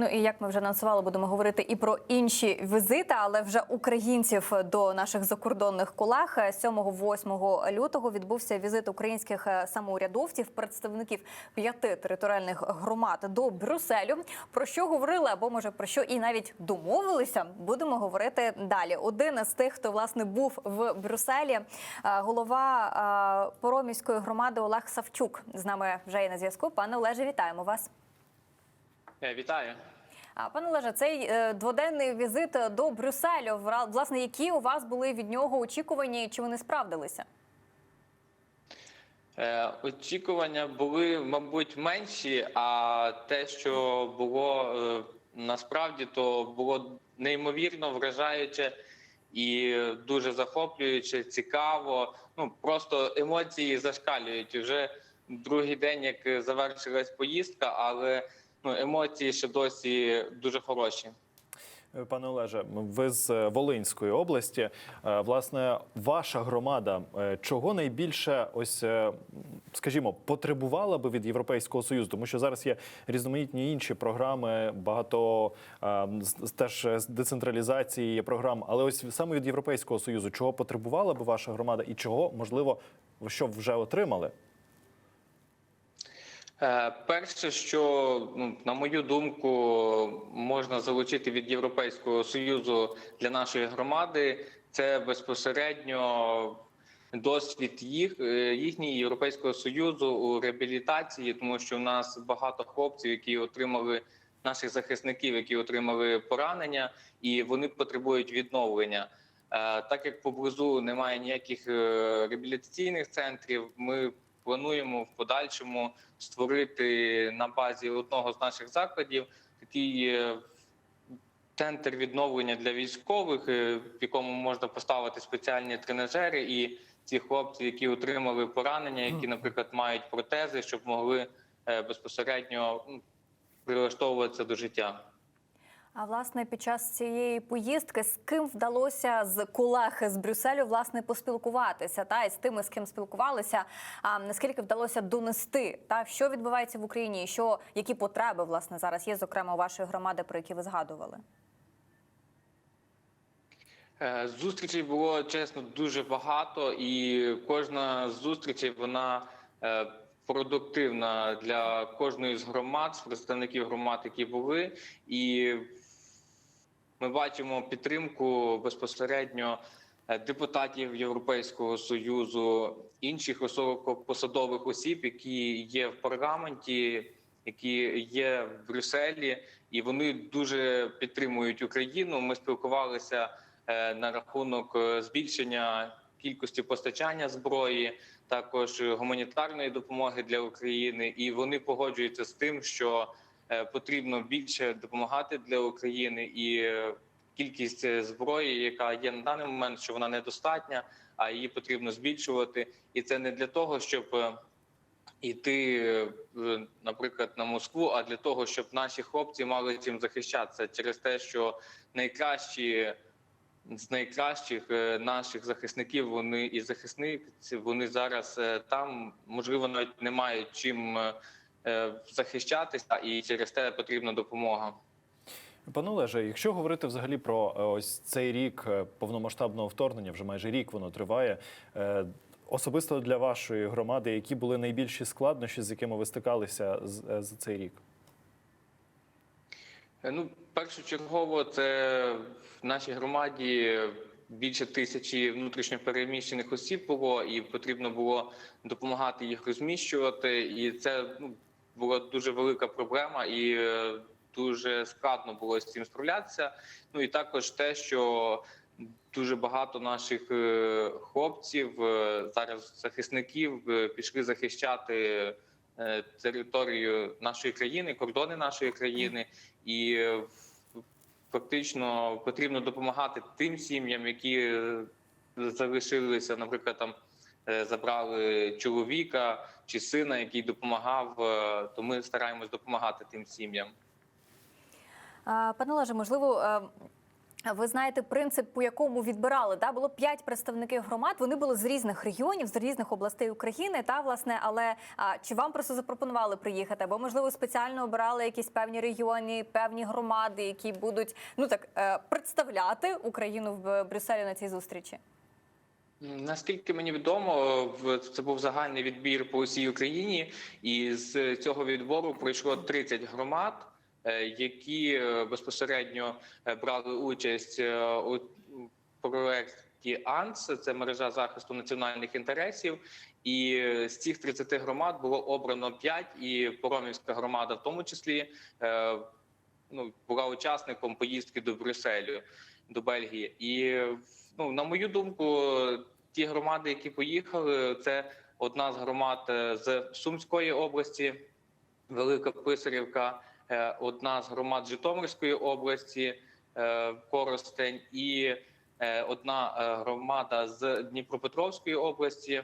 Ну і як ми вже анонсували, будемо говорити і про інші візити, але вже українців до наших закордонних колег 7-8 лютого відбувся візит українських е, самоурядовців, представників п'яти територіальних громад до Брюсселю. Про що говорили, або може про що і навіть домовилися, будемо говорити далі. Один з тих, хто власне був в Брюсселі, е, голова е, Поромівської громади Олег Савчук з нами вже є на зв'язку. Пане Олеже, вітаємо вас. Вітаю. А пане Олеже, цей е, дводенний візит до Брюсселю. Власне, які у вас були від нього очікування, і чи вони справдилися? Е, Очікування були, мабуть, менші, а те, що було е, насправді, то було неймовірно вражаюче і дуже захоплююче, цікаво. Ну просто емоції зашкалюють. Вже другий день, як завершилась поїздка, але ну емоції ще досі дуже хороші. Пане Олеже, ви з е, Волинської області. Е, Власне, ваша громада е, чого найбільше, ось е, скажімо, потребувала би від Європейського союзу, тому що зараз є різноманітні інші програми, багато е, теж з децентралізації є програм. Але ось саме від Європейського союзу, чого потребувала би ваша громада, і чого можливо що вже отримали? Е, Перше, що ну на мою думку можна залучити від Європейського союзу для нашої громади, це безпосередньо досвід їх е, їхній європейського союзу у реабілітації, тому що в нас багато хлопців, які отримали наших захисників, які отримали поранення, і вони потребують відновлення. Е, Так як поблизу немає ніяких реабілітаційних центрів, ми плануємо в подальшому створити на базі одного з наших закладів такий е, центр відновлення для військових, е, в якому можна поставити спеціальні тренажери, і ці хлопці, які отримали поранення, які, наприклад, мають протези, щоб могли е, безпосередньо прилаштовуватися до життя. А власне, під час цієї поїздки з ким вдалося з колег з Брюсселю власне поспілкуватися, та і з тими, з ким спілкувалися, а наскільки вдалося донести, та що відбувається в Україні, і що які потреби власне зараз є, зокрема у вашої громади, про які ви згадували? Е, Зустрічей було чесно дуже багато, і кожна з зустрічей вона е, продуктивна для кожної з громад, з представників громад, які були. І ми бачимо підтримку безпосередньо е, депутатів Європейського союзу, інших високопосадових осіб, які є в парламенті, які є в Брюсселі, і вони дуже підтримують Україну. Ми спілкувалися е, на рахунок е, збільшення кількості постачання зброї, також гуманітарної допомоги для України, і вони погоджуються з тим, що потрібно більше допомагати для України і е, кількість е, зброї, яка є на даний момент, що вона недостатня, а її потрібно збільшувати. І це не для того, щоб е, іти, е, наприклад, на Москву, а для того, щоб наші хлопці мали чим захищатися через те, що найкращі з найкращих е, наших захисників вони і захисниці вони зараз е, там можливо навіть не мають чим е, е, захищатися, і через те потрібна допомога. Пане Олеже, якщо говорити взагалі про е, ось цей рік е, повномасштабного вторгнення, вже майже рік воно триває. е, Особисто для вашої громади, які були найбільші складнощі, з якими ви стикалися е, за цей рік? Е, Ну, першочергово, це в нашій громаді більше тисячі внутрішньопереміщених осіб було, і потрібно було допомагати їх розміщувати. І це ну, була дуже велика проблема, і е, дуже складно було з цим справлятися. Ну і також те, що дуже багато наших е, хлопців е, зараз захисників пішли захищати територію нашої країни, кордони нашої країни, і фактично потрібно допомагати тим сім'ям, які залишилися, наприклад, там забрали чоловіка чи сина, який допомагав. е, То ми стараємось допомагати тим сім'ям. Пане Олеже, можливо, е, Ви знаєте принцип, по якому відбирали да було п'ять представників громад. Вони були з різних регіонів, з різних областей України. Та власне, але а, чи вам просто запропонували приїхати? Або можливо спеціально обирали якісь певні регіони, певні громади, які будуть ну так е, представляти Україну в Брюсселі на цій зустрічі? Наскільки мені відомо, це був загальний відбір по усій Україні, і з цього відбору пройшло 30 громад, е, які е, безпосередньо е, брали участь у проєкті АНС, це мережа захисту національних інтересів. І з цих 30 громад було обрано 5, і Поромівська громада, в тому числі, ну була учасником поїздки до Брюсселю, до Бельгії. І ну на мою думку, ті громади, які поїхали, це одна з громад е, з Сумської області, Велика Писарівка, е, одна з громад Житомирської області, е, Коростень, і одна громада з Дніпропетровської області,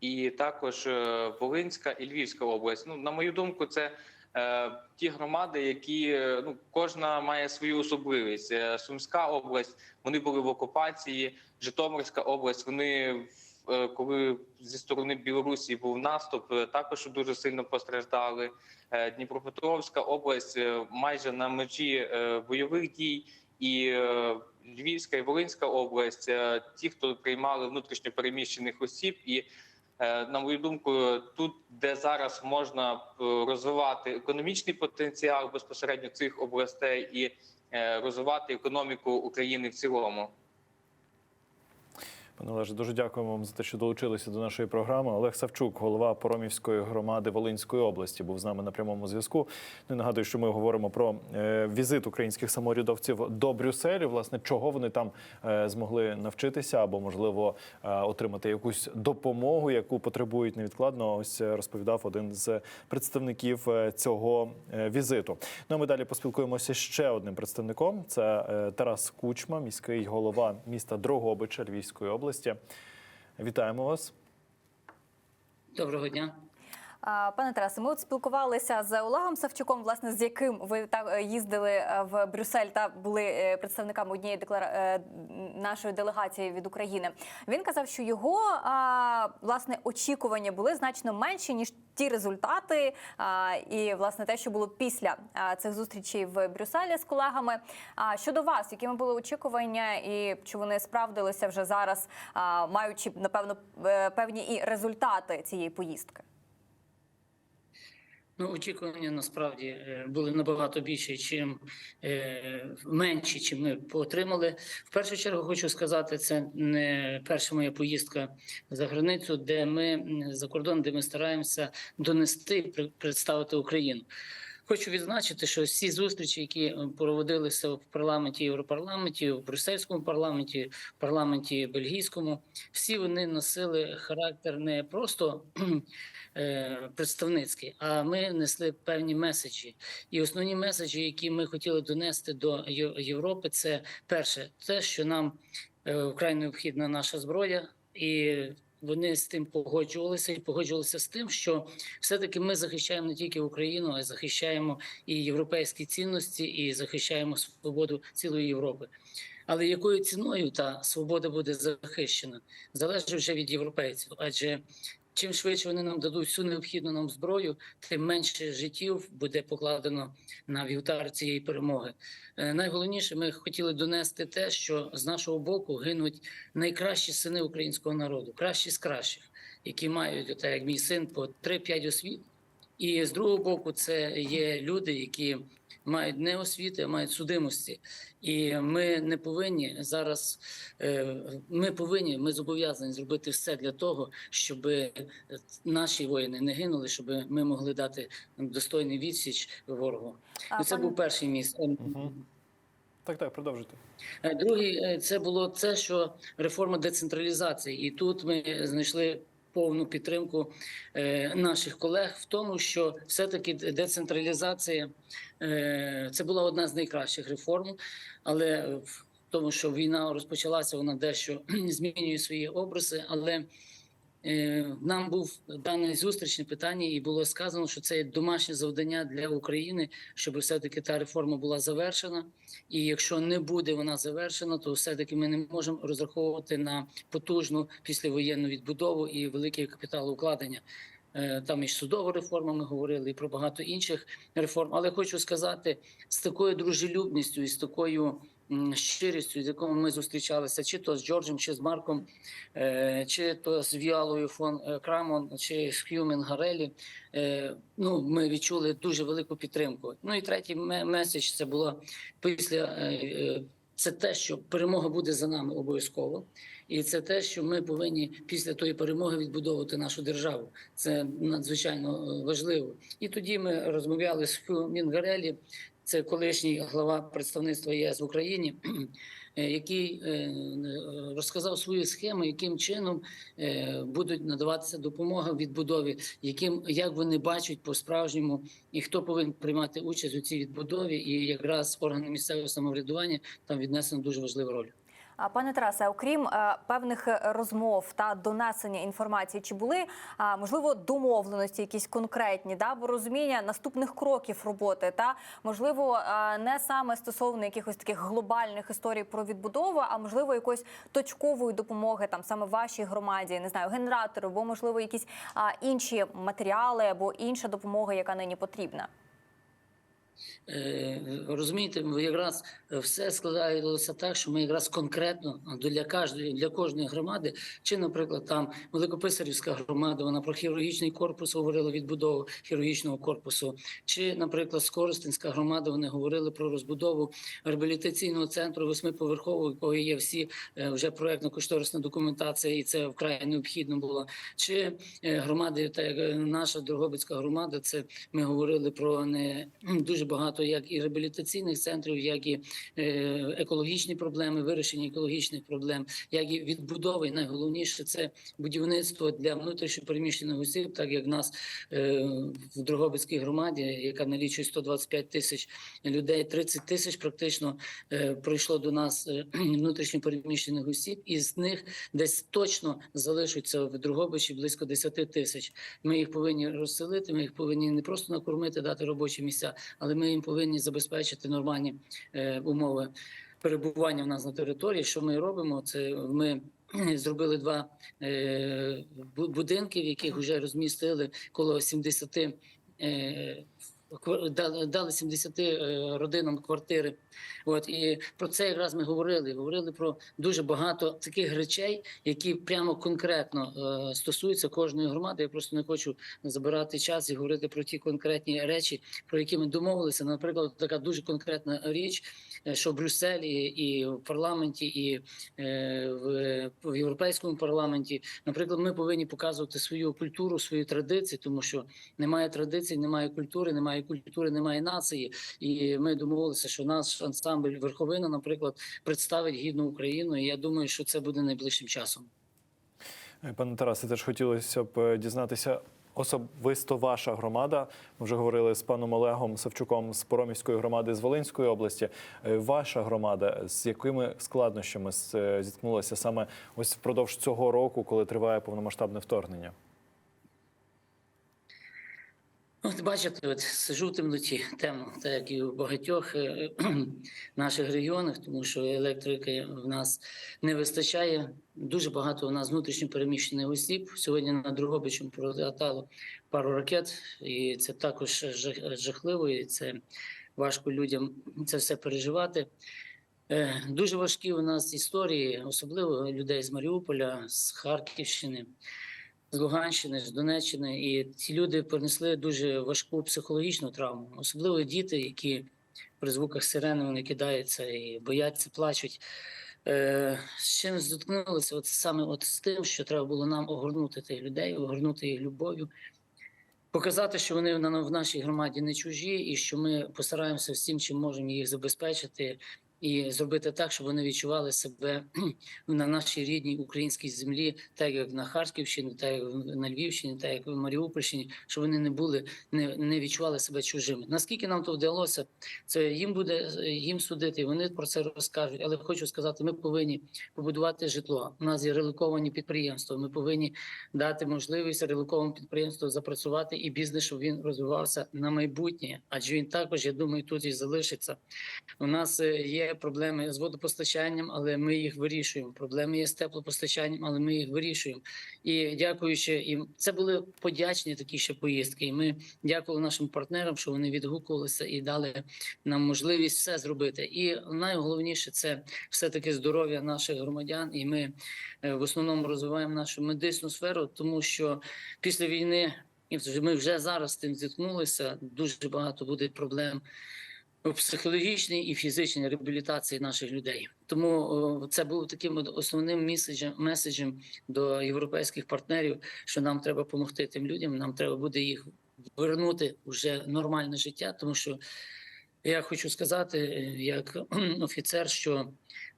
і також Волинська і Львівська область. Ну, на мою думку, це ті громади, які е, ну кожна має свою особливість. Е, Сумська область вони були в окупації, Житомирська область. Вони е, коли зі сторони Білорусі був наступ, е, також дуже сильно постраждали. Е, Дніпропетровська область е, майже на межі е, бойових дій, і е, Львівська і Волинська область, е, ті, хто приймали внутрішньо переміщених осіб, і е, на мою думку, тут, де зараз можна е, розвивати економічний потенціал безпосередньо цих областей і е, розвивати економіку України в цілому. Пане дуже дякуємо вам за те, що долучилися до нашої програми. Олег Савчук, голова Поромівської громади Волинської області, був з нами на прямому зв'язку. Ну нагадую, що ми говоримо про е, візит українських саморядовців до Брюсселю. Власне, чого вони там е, змогли навчитися, або можливо е, отримати якусь допомогу, яку потребують невідкладно. Ось розповідав один з представників цього візиту. Ну а ми далі поспілкуємося ще одним представником. Це Тарас Кучма, міський голова міста Дрогобича Львівської області. Вітаємо вас. Доброго дня. Пане Тарасе, ми от спілкувалися з Олегом Савчуком, власне, з яким ви та їздили е, в Брюссель та були е, представниками однієї деклара... е, нашої делегації від України. Він казав, що його власне очікування були значно менші ніж ті результати, і власне те, що було після цих зустрічей в Брюсселі з колегами. А щодо вас, якими були очікування, і чи вони справдилися вже зараз, маючи напевно е, певні і результати цієї поїздки? Ну, очікування насправді е, були набагато більше, чим е, менші, чим ми отримали. В першу чергу хочу сказати, це не перша моя поїздка за границю, де ми за кордон, де ми стараємося донести пр- представити Україну. Хочу відзначити, що всі зустрічі, які е, проводилися в парламенті Європарламенті, в брюссельському парламенті, парламенті бельгійському, всі вони носили характер не просто е, представницький, а ми несли певні меседжі. І основні меседжі, які ми хотіли донести до Європи, це перше, те, що нам е, вкрай необхідна наша зброя, і вони з тим погоджувалися і погоджувалися з тим, що все-таки ми захищаємо не тільки Україну, а й захищаємо і європейські цінності, і захищаємо свободу цілої Європи. Але якою ціною та свобода буде захищена, залежить вже від європейців. Адже чим швидше вони нам дадуть всю необхідну нам зброю, тим менше життів буде покладено на вівтар цієї перемоги. Е, Найголовніше, ми хотіли донести те, що з нашого боку гинуть найкращі сини українського народу, кращі з кращих, які мають, от, як мій син, по 3-5 освіт. І з другого боку, це є люди, які мають не освіти, а мають судимості. І ми не повинні зараз. е, Ми повинні, ми зобов'язані зробити все для того, щоб наші воїни не гинули, щоб ми могли дати достойний відсіч ворогу. А, це пан- був перший міст. Мгм. Так, так, продовжуйте. Е, Другий е, це було це, що реформа децентралізації, і тут ми знайшли повну підтримку е, наших колег в тому, що все-таки децентралізація е, це була одна з найкращих реформ, але в тому, що війна розпочалася, вона дещо змінює свої образи, але Нам був дане зустрічне питання, і було сказано, що це є домашнє завдання для України, щоб все-таки та реформа була завершена. І якщо не буде вона завершена, то все-таки ми не можемо розраховувати на потужну післявоєнну відбудову і велике капіталоукладення. Е, Там і судова реформа ми говорили, і про багато інших реформ. Але хочу сказати, з такою дружелюбністю і з такою щирістю, з якою ми зустрічалися, чи то з Джорджем, чи з Марком, е, чи то з Віалою фон е, Крамон, чи з Х'юмен Гарелі. Е, Ну, ми відчули дуже велику підтримку. Ну і третій ме- меседж це було після. Це те, що перемога буде за нами обов'язково, і це те, що ми повинні після тої перемоги відбудовувати нашу державу. Це надзвичайно важливо. І тоді ми розмовляли з Мінгарелі, це колишній глава представництва ЄС в Україні, е, який е, розказав свої схеми, яким чином е, будуть надаватися допомога в відбудові, яким як вони бачать по справжньому, і хто повинен приймати участь у цій відбудові, і якраз органи місцевого самоврядування там віднесено дуже важливу роль. А пане Тарасе, окрім е, певних е, розмов та донесення інформації, чи були можливо домовленості, якісь конкретні, да або розуміння наступних кроків роботи, та можливо е, не саме стосовно якихось таких глобальних історій про відбудову, а можливо якоїсь точкової допомоги, там саме вашій громаді, не знаю, генератору, або можливо якісь інші матеріали або інша допомога, яка нині потрібна. Е, Розумієте, ми якраз все складається так, що ми якраз конкретно для кожної для кожної громади, чи, наприклад, там Великописарівська громада, вона про хірургічний корпус говорила відбудову хірургічного корпусу, чи, наприклад, Скоростинська громада, вони говорили про розбудову реабілітаційного центру восьмиповерхового, якого є всі е, вже проектно-кошторисна документація, і це вкрай необхідно було. Чи е, громади, так як е, наша Дрогобицька громада, це ми говорили про не дуже багато як і реабілітаційних центрів, як і е, екологічні проблеми, вирішення екологічних проблем, як і відбудови. Найголовніше це будівництво для внутрішньопереміщених осіб, так як в нас е, в Дрогобицькій громаді, яка налічує 125 тисяч людей, 30 тисяч практично е, прийшло до нас внутрішньопереміщених осіб, і з них десь точно залишаться в Дрогобичі близько 10 тисяч. Ми їх повинні розселити. Ми їх повинні не просто накормити, дати робочі місця, але ми їм повинні забезпечити нормальні е, умови перебування в нас на території. Що ми робимо? Це ми зробили два е, будинки, в яких вже розмістили коло 70 е, ква- дали- дали 70 е, родинам квартири. От і про це якраз ми говорили. Говорили про дуже багато таких речей, які прямо конкретно е, стосуються кожної громади. Я просто не хочу забирати час і говорити про ті конкретні речі, про які ми домовилися. Наприклад, така дуже конкретна річ, е, що в Брюсселі і в парламенті, і е, в, в європейському парламенті, наприклад, ми повинні показувати свою культуру, свої традиції, тому що немає традицій, немає культури, немає культури, немає нації. І ми домовилися, що наш ансамбль Верховина, наприклад, представить гідну Україну. І я думаю, що це буде найближчим часом. Е, Пане Тарасе, теж хотілося б е, дізнатися. Особисто ваша громада. Ми вже говорили з паном Олегом Савчуком з Поромівської громади з Волинської області. Е, Ваша громада з якими складнощами зіткнулася саме ось впродовж цього року, коли триває повномасштабне вторгнення? От бачите, от сижу в темноті темно, так як і в багатьох е, наших регіонах, тому що електрики в нас не вистачає. Дуже багато у нас внутрішньо переміщених осіб. Сьогодні на Другобичому пролетало пару ракет, і це також жах- жахливо. І це важко людям це все переживати. Е, Дуже важкі у нас історії, особливо людей з Маріуполя, з Харківщини з Луганщини, з Донеччини, і ці люди понесли дуже важку психологічну травму, особливо діти, які при звуках сирени вони кидаються і бояться, плачуть. Е, з чим зіткнулися? От саме от з тим, що треба було нам огорнути тих людей, огорнути їх любов'ю, показати, що вони в нашій громаді не чужі, і що ми постараємося всім, чим можемо їх забезпечити і зробити так, щоб вони відчували себе на нашій рідній українській землі, так як на Харківщині, так як на Львівщині, так як в Маріупольщині, щоб вони не були, не, не відчували себе чужими. Наскільки нам то вдалося, це їм буде їм судити. Вони про це розкажуть. Але хочу сказати, ми повинні побудувати житло. У нас є релоковані підприємства. Ми повинні дати можливість релокованому підприємству запрацювати і бізнес, щоб він розвивався на майбутнє. Адже він також, я думаю, тут і залишиться. У нас е, проблеми з водопостачанням, але ми їх вирішуємо. Проблеми є з теплопостачанням, але ми їх вирішуємо. І дякуючи і це були подячні такі ще поїздки. І ми дякували нашим партнерам, що вони відгукувалися і дали нам можливість все зробити. І найголовніше це все таки здоров'я наших громадян. І ми е, в основному розвиваємо нашу медичну сферу, тому що після війни. І ми вже зараз з тим зіткнулися. Дуже багато буде проблем в психологічній і фізичній реабілітації наших людей. Тому це був таким основним меседжем, меседжем до європейських партнерів, що нам треба допомогти тим людям. Нам треба буде їх вернути вже нормальне життя, тому що я хочу сказати, е, як офіцер, що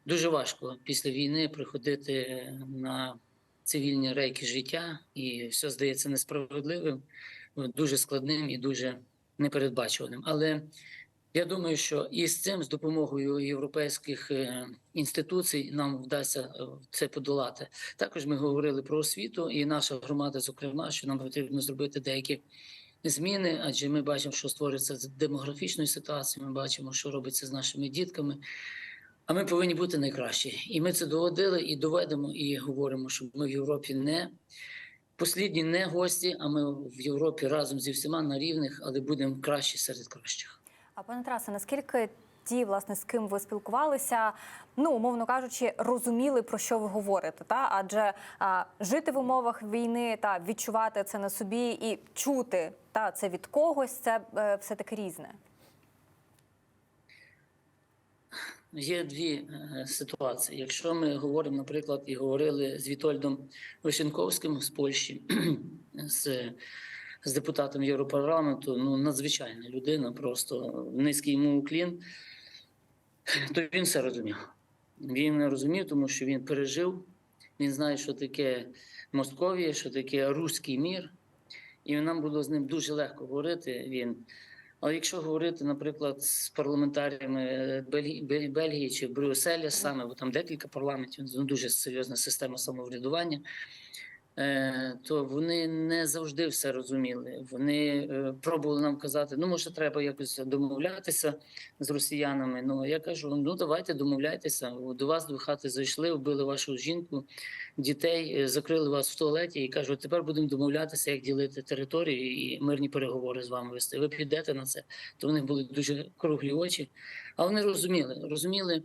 дуже важко після війни приходити на цивільні рейки життя, і все здається несправедливим, дуже складним і дуже непередбачуваним. Але я думаю, що і з цим, з допомогою європейських е, інституцій, нам вдасться е, це подолати. Також ми говорили про освіту, і наша громада, зокрема, що нам потрібно зробити деякі зміни, адже ми бачимо, що створюється з демографічною ситуацією. Ми бачимо, що робиться з нашими дітками. А ми повинні бути найкращі. І ми це доводили і доведемо, і говоримо, що ми в Європі не послідні, не гості, а ми в Європі разом зі всіма на рівних, але будемо кращі серед кращих. А пане Тарасе, наскільки ті, власне, з ким ви спілкувалися, ну умовно кажучи, розуміли про що ви говорите? Та адже а, жити в умовах війни та відчувати це на собі і чути та це від когось, це е, все таки різне. Є дві е, ситуації. Якщо ми говоримо, наприклад, і говорили з Вітольдом Вишенковським з Польщі, з, з депутатом Європарламенту, ну надзвичайна людина, просто низький йому уклін, то він все розумів. Він розумів, тому що він пережив, він знає, що таке Московія, що таке руський мір, і нам було з ним дуже легко говорити. Він але якщо говорити, наприклад, з парламентарями е, Бельгії, Бельгії чи Брюсселя саме, бо там декілька парламентів, ну, дуже серйозна система самоврядування, то вони не завжди все розуміли. Вони е, пробували нам казати, ну може, треба якось домовлятися з росіянами. Ну я кажу: ну давайте домовляйтеся. До вас до хати зайшли, вбили вашу жінку, дітей, е, закрили вас в туалеті і кажуть, тепер будемо домовлятися, як ділити територію і мирні переговори з вами вести. Ви підете на це. То в них були дуже круглі очі. Але вони розуміли, розуміли е,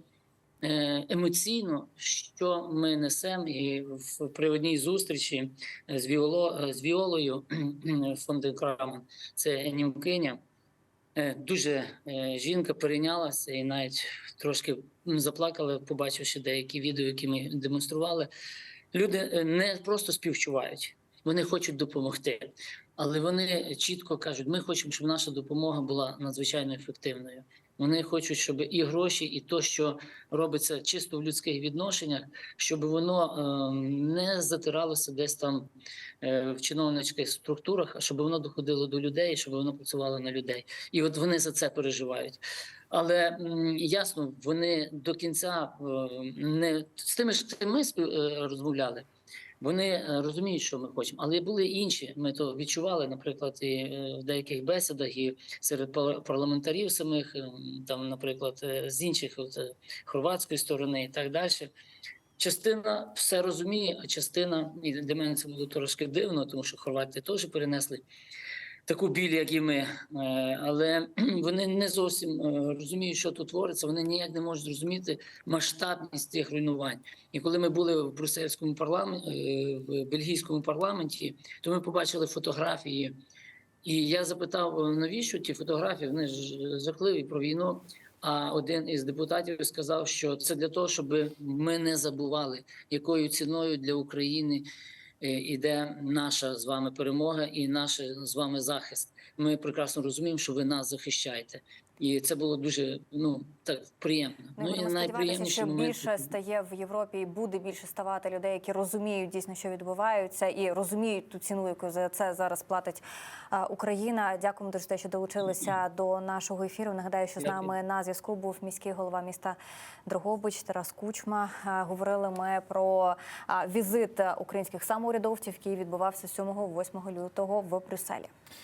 емоційно, що ми несемо. І в при одній зустрічі е, з Віоло е, з Віолою фон де це німкиня. Е, Дуже е, жінка перейнялася і навіть трошки заплакала, побачивши деякі відео, які ми демонстрували. Люди е, не просто співчувають, вони хочуть допомогти, але вони чітко кажуть: ми хочемо, щоб наша допомога була надзвичайно ефективною. Вони хочуть, щоб і гроші, і то, що робиться чисто в людських відношеннях, щоб воно е, не затиралося десь там е, в чиновницьких структурах, а щоб воно доходило до людей, щоб воно працювало на людей. І от вони за це переживають. Але ясно, вони до кінця е, не з тими ж тим ми розмовляли. Вони е, розуміють, що ми хочемо, але були інші. Ми то відчували, наприклад, і е, в деяких бесідах, і серед пар- парламентарів самих, е, там, наприклад, е, з інших от, хорватської сторони і так далі. Частина все розуміє, а частина і для мене це було трошки дивно, тому що хорвати теж перенесли таку біль, як і ми. Е, Але вони не зовсім е, розуміють, що тут твориться. Вони ніяк не можуть зрозуміти масштабність цих руйнувань. І коли ми були в брюссельському парламенті, в бельгійському парламенті, то ми побачили фотографії. І я запитав, навіщо ті фотографії? Вони ж жахливі про війну. А один із депутатів сказав, що це для того, щоб ми не забували, якою ціною для України е, іде наша з вами перемога і наш з вами захист. Ми прекрасно розуміємо, що ви нас захищаєте. І це було дуже ну так приємно. Ну, Ну і найприємніший що момент більше стає в Європі і буде більше ставати людей, які розуміють дійсно, що відбувається, і розуміють ту ціну, яку за це зараз платить Україна. Дякуємо дуже те, що долучилися до нашого ефіру. Нагадаю, що з нами на зв'язку був міський голова міста Дрогобич Тарас Кучма. Говорили ми про візит українських самоурядовців, який відбувався 7-8 лютого в Брюсселі.